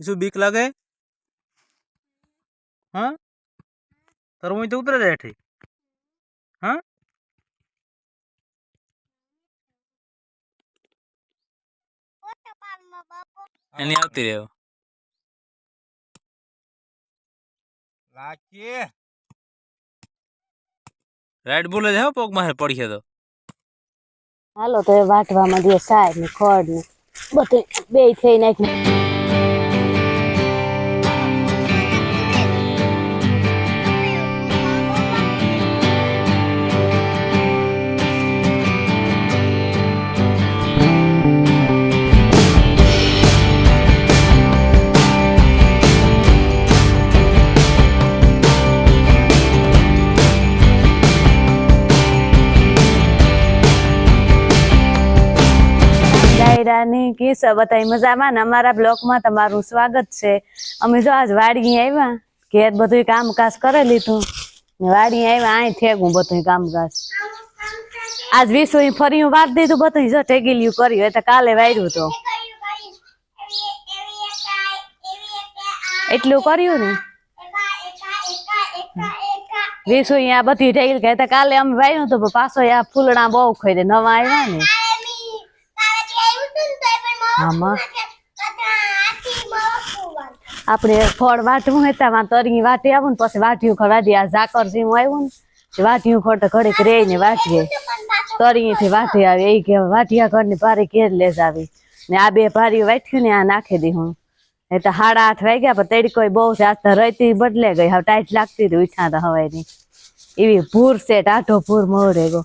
શું બીક લાગે? હા? તારું તો ઉતરે જાય હેઠી. હા? એની આવતી રહ્યો લાખી રાઈટ બોલે છે હો પોક મારે પડીએ તો. હાલો તો એ વાટવામાં દે સાર ને ખડ ને બધું બે થઈ નાખી ડાયરાની કિસ્સા બધા મજામાં ને અમારા બ્લોકમાં તમારું સ્વાગત છે. અમે જો આજ વાડી આવ્યા, ઘેર બધું કામકાજ કરી લીધું. ને વાડી આવ્યા અહીં ઠેગું બધું કામકાજ. આજ વિસુ ફરી વાર દીધું બધું જો ઠેગીલ્યું કર્યું એટલે કાલે વાર્યું તો. એટલું કર્યું ને? વિસુ આ બધી ઠેગી કાલે અમે વાર્યું તો પાછો આ ફૂલડા બહુ ખાઈ નવા આવ્યા ને. આમાં આપણે ફળ વાટવું હતા માં તરી વાટી આવું ને પછી વાટ્યું ખડ વાટી આ ઝાકર સીમ આવ્યું ને વાટ્યું ખડ તો ઘડીક રે ને વાટીએ તરી થી વાટી આવે એ કે વાટિયા ઘરની પારી ઘેર લેજ આવી ને આ બે પારી વાટ્યું ને આ નાખી દી હું. એ તો સાડા આઠ વાગ્યા પણ તડકો બહુ છે. આજ તો બદલે ગઈ. હવે ટાઈટ લાગતી હતી ઉઠા તો હવાઈ ની એવી ભૂર છે ટાઢો ભૂર મોરે ગો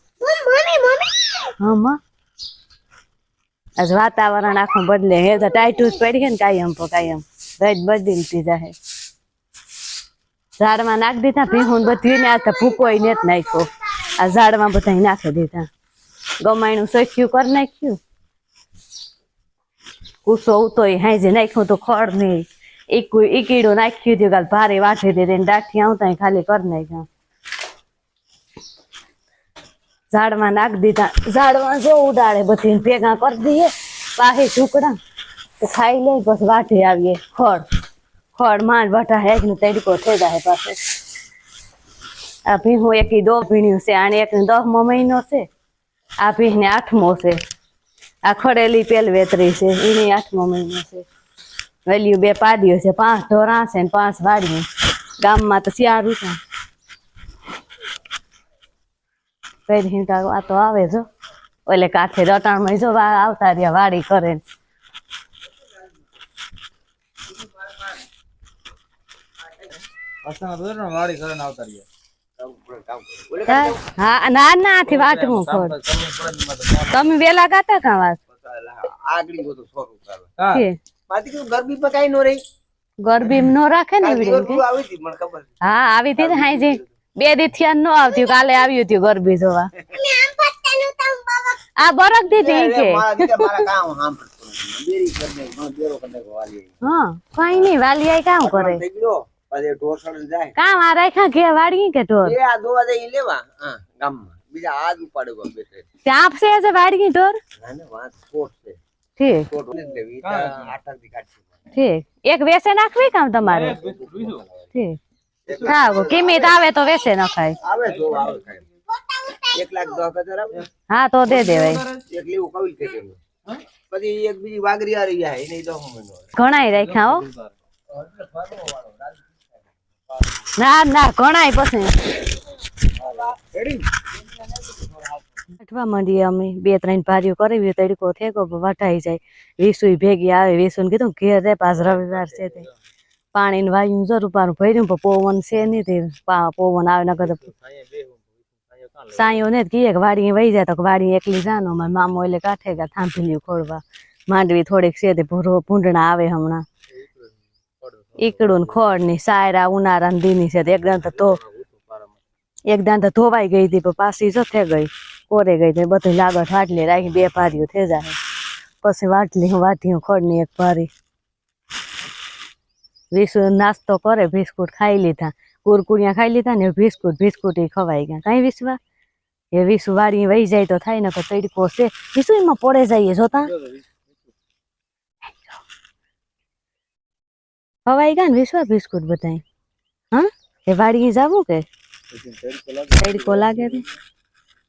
હમ આજ વાતાવરણ આખું બદલે હે, તો ટાઈટું જ પડી ને કાયમ પર કાયમ. રજ બદલતી હે. ઝાડમાં નાખી દીધા, ભીહું બધી ને આ તો ભૂકોય ને જ નાખ્યો. આ ઝાડમાં બધા નાખી દીધા. ગમાયણું સોખ્યું કરી નાખ્યું. કુસો ઉતોય હાંજે નાખ્યું તો ખડ નહીં. એક ઈકીડું નાખ્યું હતું કાલ ભારે વાઠી દીધી ને દાઠી આવતા ખાલી કરી નાખ્યા. ઝાડમાં નાખી દીધા. ઝાડમાં જો ઉડાડે બધી ભેગા કરી દઈએ. પાહી ટુકડા તો ખાઈ લે પછી વાટે આવીએ. ખડ ખડ માંડ વાટા હેક નો તડકો થઈ જાય પાસે આ ભીહું એક દો ભીણ્યું છે, આને એક દસમો મહિનો છે. આ ભીહ ને આઠમો છે. આ ખડેલી પેલ વેતરી છે એની આઠમો મહિનો છે. વેલ્યુ બે પાદીઓ છે, પાંચ ઢોરા છે પાંચ વાડીઓ. ગામમાં તો શિયાળું રૂપિયા કઈ આ તો આવે જો. એટલે કાંઠે રટાણમાં જો આવતા રહ્યા વાડી કરે ને. હા ના ના આથી હું ખોડ તમે વેલા ગાતા કા વાત? આગળી માથી કીધું ગરબી પર કાંઈ નો રહી. ગરબી નો રાખે ને. હા આવી હતી ને હાઈ બે દી ન આવતી કાલે આવ્યું હતું ગરબી જોવા. આ બરક દીધી કે. હા કઈ નઈ વાલી આઈ કામ કરે. કામ આ રાખ્યા ઘે વાડી કે ઢોર? એ આ દોવા જાય લેવા હા ગામમાં. બીજા આજ ઉપાડે બેઠે. ત્યાં આપશે આજે વાડી ઢોર? ના ને વાત ખોટ છે. ઠીક. ખોટ લેવી આઠ દી કાઢશે. ઠીક. એક વેસે નાખવી કામ તમારે? ઠીક. હા કિંમત આવે તો વેસે નખાય આવે તો આવે. એક લાખ દસ હજાર હા તો દે દેવાય. એક લેવું કવિલ કે પછી એક બીજી વાગરી આ રહી જાય એને દસ ઘણાય રાખ્યા હો. ના ના ઘણાય પછી. માંડીએ અમે બે ત્રણ ભારીઓ કરવી તડકો વટાઈ જાય. વીસુય ભેગી આવે વીસુને કીધું ઘેર રે પાછ રવિવાર છે તે. પાણી વાયુ જરૂર રૂપાનું ભર્યું પણ પવન છે નહીં પવન આવે નકર સાયો ને કીએ કે વાડી વહી જાય તો વાડી એકલી જાનો મારા મામો એટલે કાંઠે ગયા થાંભીલ્યું ખોડવા માંડવી થોડીક છે તે ભૂરો, ભૂંડણા આવે હમણાં. ઈકડું ને ખોડની, સાયરા, ઉનાળા ને દીની છે એકદમ તો એકદમ તો ધોવાઈ ગઈ હતી, પણ પાછી જો થઈ ગઈ, કોરે ગઈ હતી બધું લાગત વાટલી રાખી, બે ભારીઓ થઈ જાય પછી વાટલી વાટી ખોડ ખોડની એક વિસુ નાસ્તો કરે, બિસ્કુટ ખાઈ લીધા. કુરકુરિયા ખાઈ લીધા ને બિસ્કુટ બિસ્કુટ એ ખવાઈ ગયા. કઈ વિશ્વા એ વિસુ વાડી વહી જાય તો થાય ને તો તડકો છે. વિસુ એમાં પડે જઈએ, જોતા? ખવાઈ ગયા ને વિશ્વા બિસ્કુટ બધાય? હા? એ વાડીએ જાવું કે? તડકો લાગે છે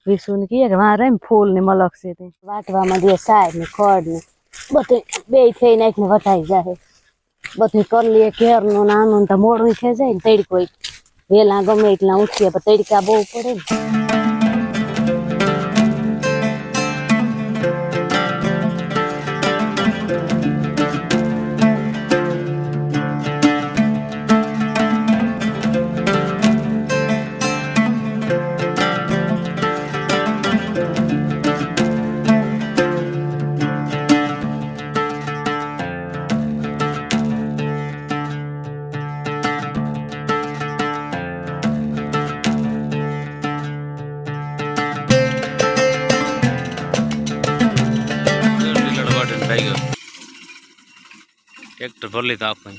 વિસુ ને કહીએ કે વાં રહીને ફૂલ ને મલક છે તે. વાટવામાં દે સાર ને ખડ ને બધે બે થઈ નાખીને વટાઈ જાય બધું કરી લઈએ, ઘેરનું નાનું મોડું થઈ જાય ને તડકો. વેલા ગમે એટલા ઉઠીએ, પણ તડકા બહુ પડે ને. ટ્રેક્ટર ભરી લીધું આખું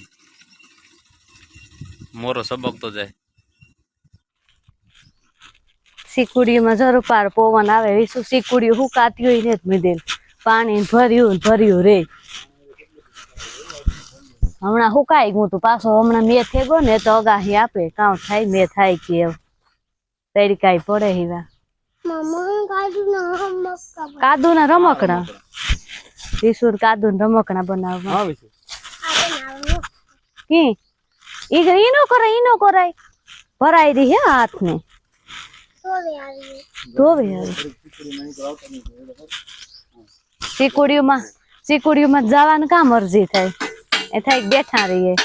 મોરો સબકતો જાય. સિકુડીમાં જરૂર પાર પવન આવે વિસુ સિકુડી હુકાતી હોય ને જ મીધેલ પાણી ભર્યું ભર્યું રે. હમણાં હુકાઈ ગયું તું? પાછો હમણાં મેં થેગો ને તો અગાહી આપે. કાં થાય મેં થાય કે એવું તડકાઈ પડે હીવા કાદુ ના રમકડા વિસુર કાદુ ના રમકડા બનાવવા. કી ઈ ઈ નો કરાય ઈ નો કરાય. ભરાઈ રહી હે હાથ ને ધોવે સિકુડીઓમાં સિકુડીઓમાં જવાનું કામ અરજી થાય. એ થાય બેઠા રહીએ.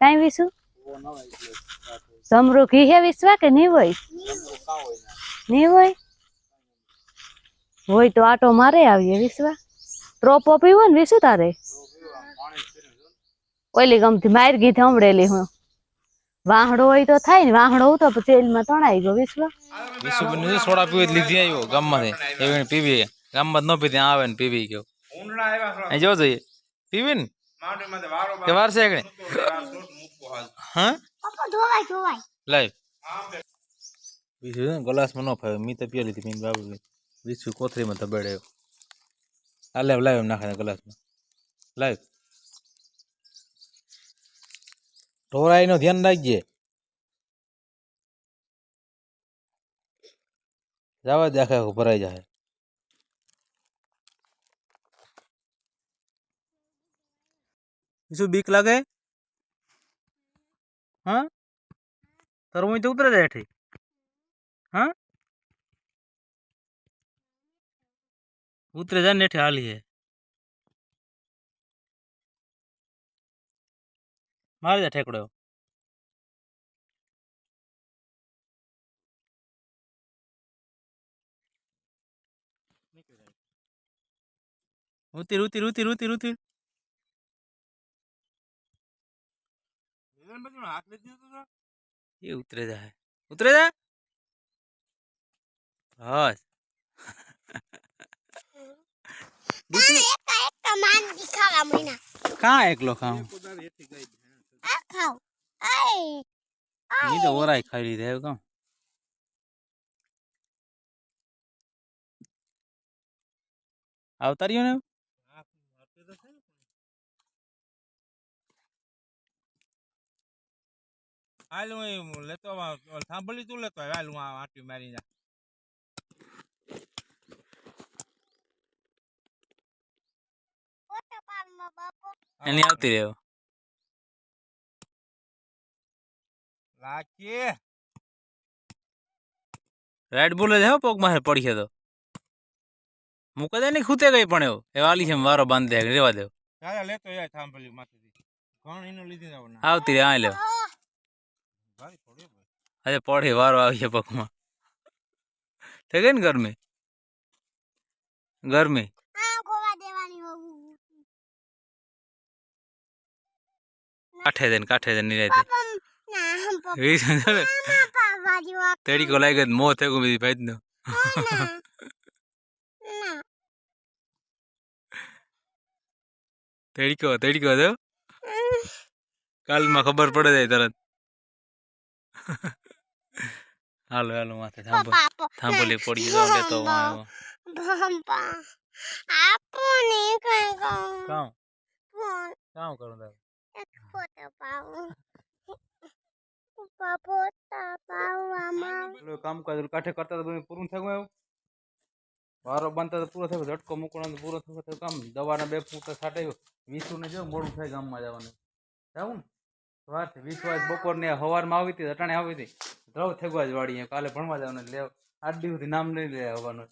કઈ વિશું જમરૂ ઘી હે વિશ્વા કે નહીં હોય? નહીં હોય? હોય તો આટો મારે આવીએ વિશ્વા ટ્રોપો પીવો ને વિશું તારે? ઓલી ગમતી માર ગઈ હમડેલી હું. વાહડો હોય તો થાય ને વાહડો હોય તો તેલમાં તણાઈ ગયો વિશ્વ વિશ્વ બની સોડા પીવી લીધી આવ્યો ગામમાંથી. એવી પીવી ગામમાં ન પીધી આવે ને પીવી ગયો. અહીં જો જોઈએ. પીવી ને? કે વાર છે આગળ હા? ધોવાય વિસુ છે ને ગ્લાસમાં ન ફાવે. મી તો પીલી લીધી મીન બાબુ વિસુ કોથળીમાં તબેડે આ લાઈવ લાઈવ નાખે ગ્લાસમાં. લાઈવ ઢોરાઈ નું ધ્યાન રાખજે. જવા દે આખે આખું ભરાઈ જાય શું બીક લાગે? હા? તરમું તો ઉતરે જાય હેઠી. હા? ઉતરે જાય ને હાલી મારી દે ઠેકડો. ઉતીર ઉતીર ઉતીર ઉતીર ઉતીર. એ ઉતરે જાય ઉતરે જા. હસ કાં એકલો ખાઉં? ની તો ઓરાય ખાઈ લીધે એવું કામ. આવતા રહ્યો ને? હાલ હું લેતો. સાંભળી તું લેતો આવ્યો. હાલ હું આ આંટી મારી જા એની આવતી રહ્યો લાખી રેડ બોલે છે હો પોક મારે પડીએ તો. મૂકે દે નહીં ખૂતે ગઈ પણ એવું. એ વાલી છે વારો બાંધી દે રેવા દે. દાદા લેતો યાર સાંભળી માથેથી. ઘણ એનું લીધી જાવ ના. આવતી રે આ લે. અરે થોડી વારો આવી છે પગમાં. થઈ ગઈ ને ગરમી? ગરમી? કાઠે દે ને કાઠે દે નિરાયતે. વીસ લાગે મો થયું બધી ભાઈ નો. તડીકો તડીકો દો કાલમાં ખબર પડે જાય તરત. હાલો હાલો માથે થાંભો. થાંભલી પડી ગયો લેતો કઈ આવ્યો કામ? કામ કરું તારે. પેલું કામકાજ કાંઠે કરતા તો પૂરું એવું? વારો બાંધતા તો પૂરો થયો ઝટકો મૂકવાનો પૂરો થયો થયું કામ દવાના બે ફૂટા છાંટાયો વીસું ને જો મોડું થાય ગામમાં જવાનું. જાવું ને? વાત વીસ વાગે બપોરને સવારમાં આવી હતી અટાણે આવી હતી. ધ્રવ થેગવા જ વાળી કાલે ભણવા જવાનું એટલે આઠ દિવસથી નામ નહીં લે આવવાનું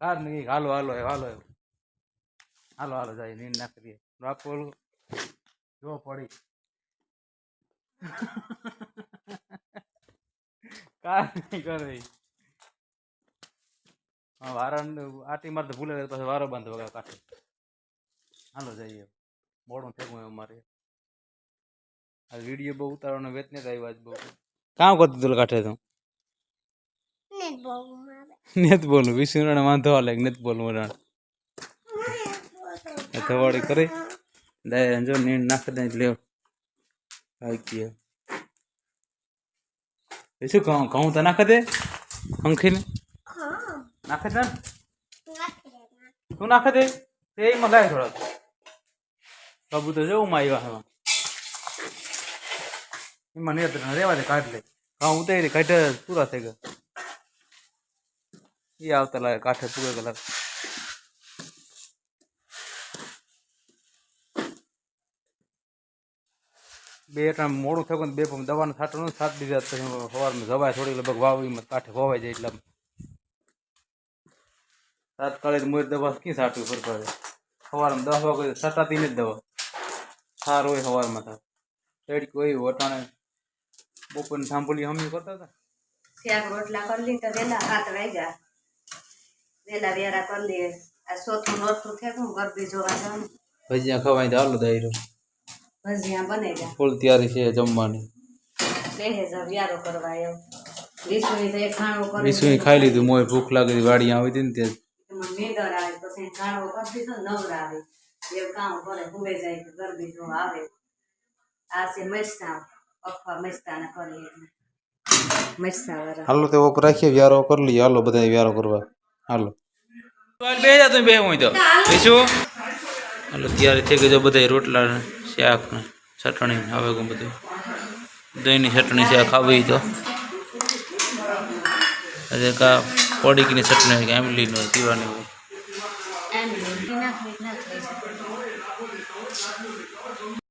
કાર નહીં હાલો હાલો હાલો હાલો. હાલો જાય નીંદ નાખી દે ઓલું. જો પડી. કાર નહીં કરે હા વારા આટી મારતો ભૂલે પછી વારો બાંધો વગર કાઢે હાલો જઈએ. મોડું થયું એવું મારે આ વીડિયો બહુ ઉતારવાનો વેત ને આવ્યો આજ બહુ. કામ કરતું તું કાઢે તું? નેત બોલું વિષ્ણુ વાંધો હાલે નેત બોલું વરાણ થવાડી કરી. દે જો નીંદ નાખી દે ગયા એ શું ઘઉં ઘઉં તો નાખી દે પંખીને નાખે દે તું નાખે દે? તે એમાં લાય થોડાક બાબુ તો જવું માં આવ્યા એમાં એમાં નહીં રેવા દે કાઢ લે. ઘઉં ઉતારી કાઢે પૂરા થઈ ગયા. એ આવતા લાગે કાંઠે પૂરે કલાક. બે ટાઈમ મોડું થયું બે પણ દવાનું ન છાંટ દીધા પછી સવારમાં જવાય થોડી લગભગ વાવીમાં કાંઠે વવાઈ જાય એટલે તાત્કાલિક મોર દવા ક્યાં છાંટવી પડે? સવારમાં દસ વાગે છટાતી નથી દવા. સાર હોય સવારમાં થાય તડકી હોય વટાણે. બપોરની સાંભળી હમી કરતા હતા. શાક રોટલા કરી લી તો વેલા હાથ વાગ્યા. વેલા વેરા કરી લઈએ આ ચોથું નોરતું થયું ગરબી જોવા જવાનું ભજીયા ખવાય તો હાલો દાયરો. ભજીયા ફૂલ તૈયારી છે જમવાની. બે હજાર વ્યારો કરવા એમ વિસુની તો એક ખાણું કરી વિસુએ ખાઈ લીધું મોય ભૂખ લાગી હતી વાડી આવી હતી ને તે વાળા હાલો તો ઓપ રાખીએ વ્યારો કરી લઈએ. હાલો બધા વ્યારો કરવા. હાલો. બે જા બે હું તો. બીજું હાલો ત્યારે થઈ ગયો બધા રોટલા શાક ને ચટણી આવે કોઈ બધું દહીંની ચટણી શાક ખાવી તો આજે કા પડીકની ચટણી કે આંબલીની હોય પીવાની હોય.